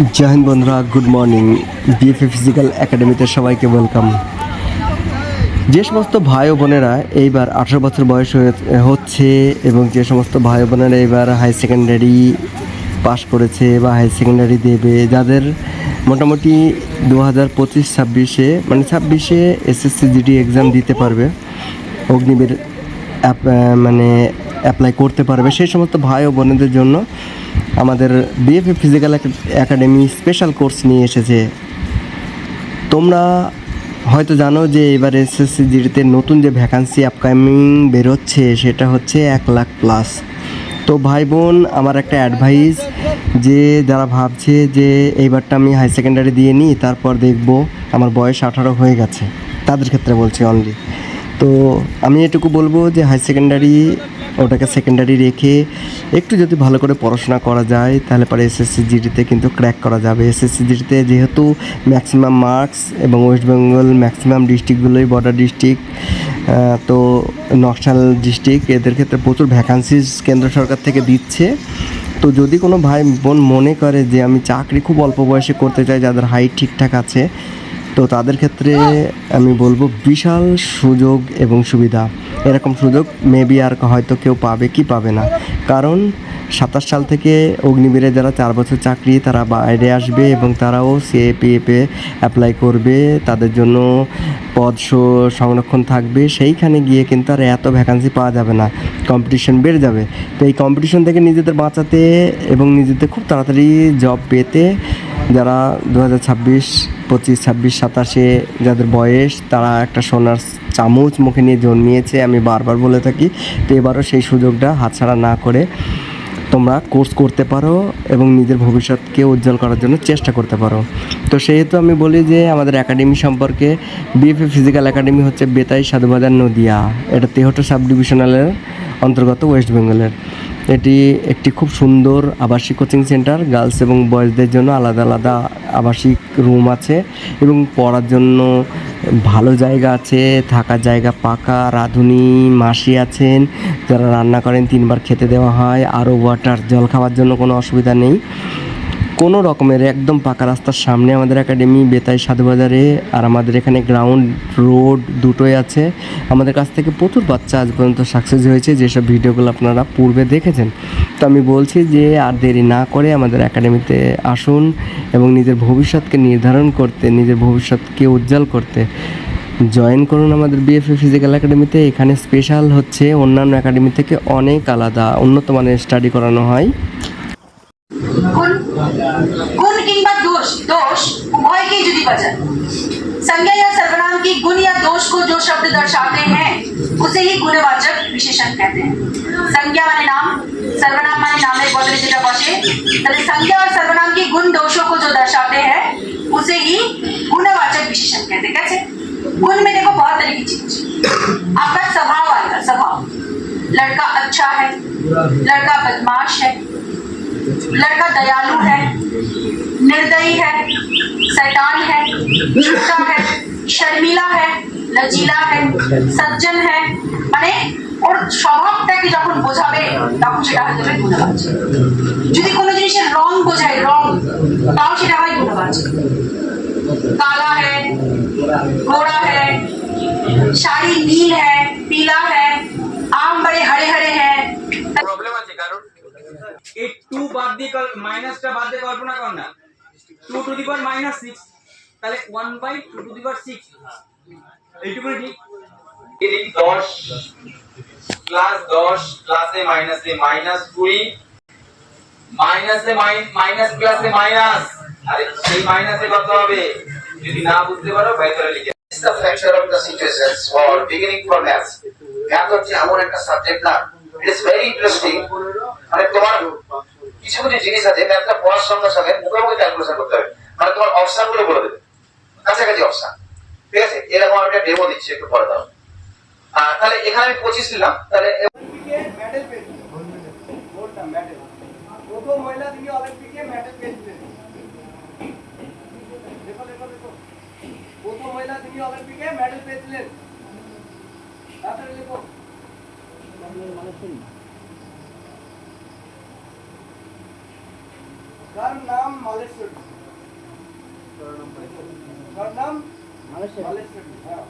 জয় হিন্দ বন্ধুরা good morning BFA physical একাডেমিতে সবাইকে ওয়েলকাম যে সমস্ত ভাই ও বোনেরা এইবার আঠারো বছর বয়স হচ্ছে এবং যে সমস্ত ভাই বোনেরা এইবার হাই সেকেন্ডারি পাশ করেছে বা হাই সেকেন্ডারি দেবে, যাদের মোটামুটি দু হাজার পঁচিশ ছাব্বিশে মানে ছাব্বিশে এসএসসি জিডি এক্সাম দিতে পারবে, অগ্নিবীর মানে অ্যাপ্লাই করতে পারবে, সেই সমস্ত ভাই ও বোনেদের জন্য আমাদের BFA physical academy special course নিয়ে এসেছে। তোমরা হয়তো জানো যে এবার এসএসসি জিডিতে নতুন যে ভ্যাকান্সি আপকামিং বেরোচ্ছে, সেটা হচ্ছে এক লাখ প্লাস তো ভাই বোন, আমার একটা অ্যাডভাইস যে যারা ভাবছে যে এইবারটা আমি হাই সেকেন্ডারি দিয়ে নিই, তারপর দেখব আমার বয়স আঠারো হয়ে গেছে। তাদের ক্ষেত্রে বলছি অনলি তো আমি এটুকু বলব যে হাই সেকেন্ডারি ওটাকে সেকেন্ডারি রেখে একটু যদি ভালো করে পড়াশোনা করা যায়, তাহলে পরে এসএসসি জিডিতে কিন্তু ক্র্যাক করা যাবে। এসএসসি জিডিতে যেহেতু ম্যাক্সিমাম মার্কস এবং ওয়েস্ট বেঙ্গল ম্যাক্সিমাম ডিস্ট্রিক্টগুলোই বর্ডার ডিস্ট্রিক্ট তো নকশাল ডিস্ট্রিক্ট এদের ক্ষেত্রে প্রচুর ভ্যাকান্সিস কেন্দ্র সরকার থেকে দিচ্ছে। তো যদি কোনো ভাই বোন মনে করে যে আমি চাকরি খুব অল্প বয়সে করতে চাই, যাদের হাইট ঠিকঠাক আছে তো তাদের ক্ষেত্রে আমি বলব বিশাল সুযোগ এবং সুবিধা। এরকম সুযোগ মেবি আর হয়তো কেউ পাবে কি পাবে না। কারণ সাতাশ সাল থেকে অগ্নিবীরে যারা চার বছর চাকরি, তারা বাইরে আসবে এবং তারাও সিএপিএফে অ্যাপ্লাই করবে। তাদের জন্য পদ সংরক্ষণ থাকবে। সেইখানে গিয়ে কিন্তু আর এত ভ্যাকান্সি পাওয়া যাবে না। কম্পিটিশন বেড়ে যাবে। তো এই কম্পিটিশন থেকে নিজেদের বাঁচাতে এবং নিজেদের খুব তাড়াতাড়ি জব পেতে যারা দু হাজার ছাব্বিশ পঁচিশ, ছাব্বিশ, সাতাশে যাদের বয়স, তারা একটা সোনার চামচ মুখে নিয়ে জন্মিয়েছে, আমি বারবার বলে থাকি। তো এবারও সেই সুযোগটা হাতছাড়া না করে তোমরা কোর্স করতে পারো এবং নিজের ভবিষ্যৎকে উজ্জ্বল করার জন্য চেষ্টা করতে পারো। তো সেহেতু আমি বলি যে, আমাদের একাডেমি সম্পর্কে বিএফএ ফিজিক্যাল একাডেমি হচ্ছে বেতাই সাধুবাজার নদিয়া। এটা তেহট্ট সাব ডিভিশনালের অন্তর্গত ওয়েস্ট বেঙ্গলের এটি একটি খুব সুন্দর আবাসিক কোচিং সেন্টার। গার্লস এবং বয়েজদের জন্য আলাদা আলাদা আবাসিক রুম আছে এবং পড়ার জন্য ভালো জায়গা আছে, থাকার জায়গা পাকা, রাঁধুনি, মাসি আছেন, যারা রান্না করেন তিনবার খেতে দেওয়া হয়, আরও ওয়াটার জল খাওয়ার জন্য কোনো অসুবিধা নেই। কোনো রকমের একদম পাকা রাস্তার সামনে আমাদের একাডেমি বেতাই, সাধুবাজারে আর আমাদের এখানে গ্রাউন্ড রোড দুটোই আছে। আমাদের কাছ থেকে প্রচুর বাচ্চা আজ পর্যন্ত সাকসেস হয়েছে, যেসব ভিডিওগুলো আপনারা পূর্বে দেখেছেন। তো আমি বলছি যে আর দেরি না করে আমাদের একাডেমিতে আসুন এবং নিজের ভবিষ্যৎকে নির্ধারণ করতে, নিজের ভবিষ্যৎকে উজ্জ্বল করতে জয়েন করুন আমাদের বিএফএ ফিজিক্যাল একাডেমিতে এখানে স্পেশাল হচ্ছে অন্যান্য একাডেমি থেকে অনেক আলাদা, উন্নত মানের স্টাডি করানো হয়। গুণ गुण किंवा दोष दोष उभय की जुदी वजह संज्ञा या सर्वनाम की गुण या दोष को जो शब्द दर्शाते हैं उसे ही गुणवाचक विशेषण कहते हैं संज्ञा माने नाम सर्वनाम माने नामेर बदले যেটা বসে তাহলে संज्ञा और सर्वनाम की गुण दोषों को जो दर्शाते हैं उसे ही गुणवाचक विशेषण कहते हैं कैसे गुण में देखो बहुत तरह की चीज आपका स्वभाव आएगा स्वभाव लड़का अच्छा है लड़का बदमाश है लड़का दयालु है निर्दयी है शैतान है झूठा है शर्मिला है लजीला है सज्जन है মানে ওর স্বভাবটাকে যখন বোঝাবে তখন সেটা হয়ে যাবে গুণবাচক যদি কোনো জিনিসের রং বোঝায় রং তাও সেটা হয় গুণবাচক काला है गोरा है साड़ी नील है पीला है आम बड़े हरे हरे हैं টু বাদ দিয়ে মাইনাসটা বাদ দিয়ে কল্পনা কর না। Two to the power minus six তাহলে one by two to the power six এইটুকু ঠিক? এদিক দশ প্লাস দশ প্লাসে মাইনাসে মাইনাস কুড়ি মাইনাসে মাইনাস প্লাসে মাইনাস আরে সেই মাইনাসে কত হবে? যদি না বুঝতে পারো ভেতরে লিখে the factor of the situations for beginning for maths. Math হচ্ছে এমন একটা সাবজেক্ট না। ইট ইস ভেরি ইন্টারেস্টিং মানে তোমার কিছু কিছু জিনিস আছে ম্যাথটা পড়ার সঙ্গে সঙ্গে মুখে মুখে ক্যালকুলেশন করতে হবে। মানে তোমার অপশনগুলো বলে দেবে। কাছাকাছি অপশন ঠিক আছে? এরকম আমি একটা ডেমো দিচ্ছি, একটু পরে দাও তাহলে এখানে আমি পঁচিশ নিলাম, তাহলে মেডেল পেয়েছিলেন দেখো দেখো দেখো। প্রথম লেখো তার নাম মালেশ্বরী স্বর্ণাম মালেশ্বরী হ্যাঁ